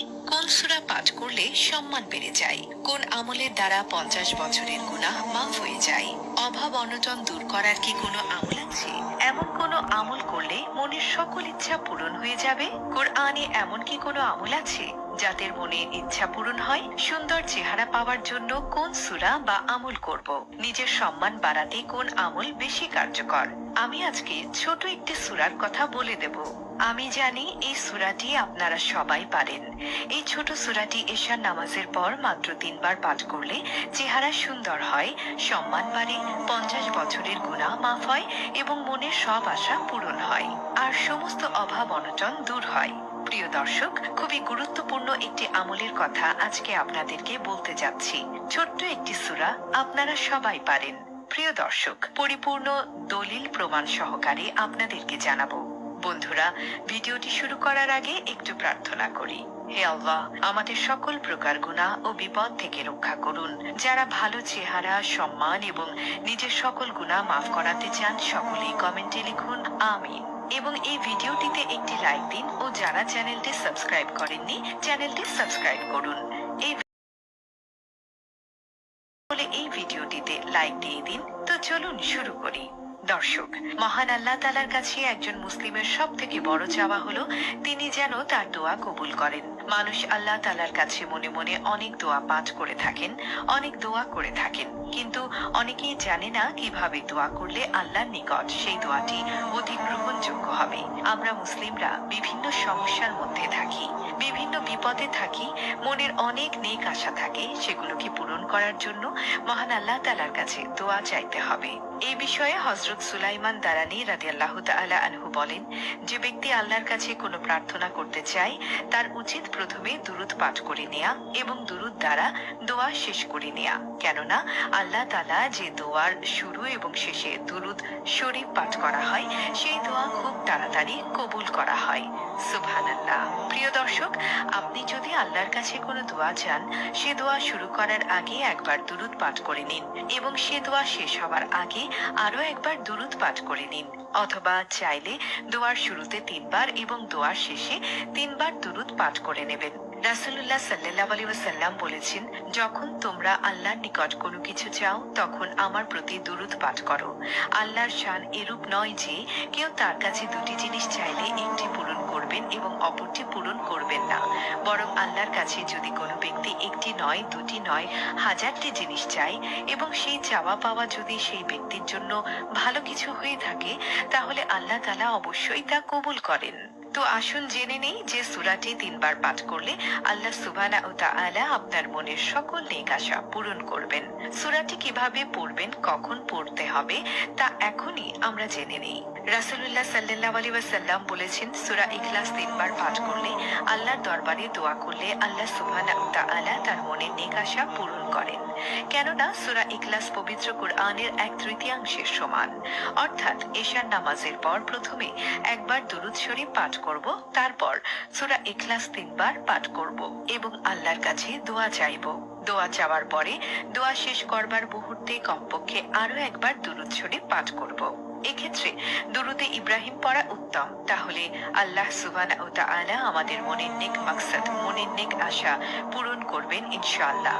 কোন সুরা পাঠ করলে সম্মান বেড়ে যায়? কোন আমলের দ্বারা পঞ্চাশ বছরের গুনাহ মাফ হয়ে যায়? অভাব অনটন দূর করার কি কোনো আমল আছে? এমন কোনো আমল করলে মনের সকল ইচ্ছা পূরণ হয়ে যাবে? কোরআনে এমন কি কোনো আমল আছে? যাদের মনের ইচ্ছা পূরণ হয়, সুন্দর চেহারা পাওয়ার জন্য কোন সুরা বা আমল করব? নিজের সম্মান বাড়াতে কোন আমল বেশি কার্যকর? আমি আজকে ছোট একটি সুরার কথা বলে দেব। আমি জানি এই সুরাটি আপনারা সবাই পারেন। এই ছোট সুরাটি এশার নামাজের পর মাত্র তিনবার পাঠ করলে চেহারা সুন্দর হয়, সম্মান বাড়ে, পঞ্চাশ বছরের গুণা মাফ হয় এবং মনের সব আশা পূরণ হয়। আর সমস্ত অভাব অনটন দূর হয়। প্রিয় দর্শক, খুবই গুরুত্বপূর্ণ একটি আমলের কথা আজকে আপনাদেরকে বলতে যাচ্ছি। ছোট্ট একটি সুরা আপনারা সবাই পারেন। প্রিয় দর্শক, পরিপূর্ণ দলিল প্রমাণ সহকারে আপনাদেরকে জানাব। বন্ধুরা, ভিডিওটি শুরু করার আগে একটু প্রার্থনা করি। হে আল্লাহ, আমাদের সকল প্রকার গুনাহ ও বিপদ থেকে রক্ষা করুন। যারা ভালো চেহারা, সম্মান এবং নিজের সকল গুনাহ মাফ করাতে চান, সকলেই কমেন্টে লিখুন, আমিন। এবং এই ভিডিওটিতে একটি লাইক দিন ও যারা চ্যানেলটি সাবস্ক্রাইব করেননি, চ্যানেলটি সাবস্ক্রাইব করুন। এই এই ভিডিওটিতে লাইক দিয়ে দিন। তো চলুন শুরু করি। দর্শক, মহান আল্লাহ তালার কাছে একজন মুসলিমের সব থেকে বড় চাওয়া হলো, তিনি যেন তার দোয়া কবুল করেন। মানুষ আল্লাহ তালার কাছে মনে মনে অনেক দোয়া পাঠ করে থাকেন, অনেক দোয়া করে থাকেন। কিন্তু অনেকেই জানে না কীভাবে দোয়া করলে আল্লাহর নিকট সেই দোয়াটি অধিক গ্রহণযোগ্য হবে। আমরা মুসলিমরা বিভিন্ন সমস্যার মধ্যে থাকি, বিভিন্ন বিপদে থাকি, মনের অনেক নেক আশা থাকে সেগুলোকে পূরণ করার জন্য মহান আল্লাহ তালার কাছে দোয়া চাইতে হবে। এই বিষয়ে হজরত সুলাইমান দারানি রাদি আল্লাহ তালা আনহু বলেন, যে ব্যক্তি আল্লাহর কাছে কোনো প্রার্থনা করতে চায়, তার উচিত প্রথমে দুরুদ পাঠ করে নেয়া এবং দুরুদ দ্বারা দোয়া শেষ করে নেয়া। কেননা আল্লাহ তালা যে দোয়ার শুরু এবং শেষে দুরুদ শরীফ পাঠ করা হয়, সেই দোয়া খুব তাড়াতাড়ি কবুল করা হয়। সুবহান আল্লাহ প্রিয় দর্শক, আপনি যদি আল্লাহর কাছে কোনো দোয়া চান, সে দোয়া শুরু করার আগে একবার দুরুদ পাঠ করে নিন এবং সে দোয়া শেষ হওয়ার আগে আরও একবার দুরুদ পাঠ করে নিন, অথবা চাইলে দোয়ার শুরুতে তিনবার এবং দোয়ার শেষে তিনবার দুরুদ পাঠ করে নেবেন। রাসুল্লাহ সাল্লাহ আলী ওয়াসাল্লাম বলেছেন, যখন তোমরা আল্লাহর নিকট কোনো কিছু চাও, তখন আমার প্রতি দুরুদ পাঠ করো। আল্লাহর শান এরূপ নয় যে, কেউ তার কাছে দুটি জিনিস চাইলে একটি পূরণ করবেন এবং অপরটি পূরণ করবেন না। বরং আল্লাহর কাছে যদি কোনো ব্যক্তি একটি নয়, দুটি নয়, হাজারটি জিনিস চায় এবং সেই চাওয়া পাওয়া যদি সেই ব্যক্তির জন্য ভালো কিছু হয়ে থাকে, তাহলে আল্লাহ তালা অবশ্যই তা কবুল করেন। তো আসুন জেনে নেই যে সুরাটি তিনবার পাঠ করলে আল্লাহ সুবানা ও তাআলা আপনার মনের সকল নেক আশা পূরণ করবেন। সুরাটি কীভাবে পড়বেন, কখন পড়তে হবে, তা এখনই আমরা জেনে নেই। রাসূলুল্লাহ সাল্লাল্লাহু আলাইহি ওয়াসাল্লাম বলেছেন, সূরা ইখলাস তিনবার পাঠ করলে আল্লাহর দরবারে দোয়া করলে আল্লাহ সুবহানাহু ওয়া তাআলা তার মনের নেক আশা পূরণ করেন। কেননা সূরা ইখলাস পবিত্র কোরআনের এক তৃতীয়াংশের সমান। অর্থাৎ এশার নামাজের পর প্রথমে একবার দুরুদ শরীফ পাঠ করব, তারপর সূরা ইখলাস তিনবার পাঠ করব এবং আল্লাহর কাছে দোয়া চাইব। দোয়া চাওয়ার পরে দোয়া শেষ করবার মুহূর্তে কমপক্ষে আরও একবার দুরুদ শরীফ পাঠ করব। এক্ষেত্রে দুরুদে ইব্রাহিম পড়া উত্তম। তাহলে আল্লাহ সুবহানাহু ওয়া তাআলা আমাদের মনের নেক মাকসাদ, মনের নেক আশা পূরণ করবেন ইনশাআল্লাহ।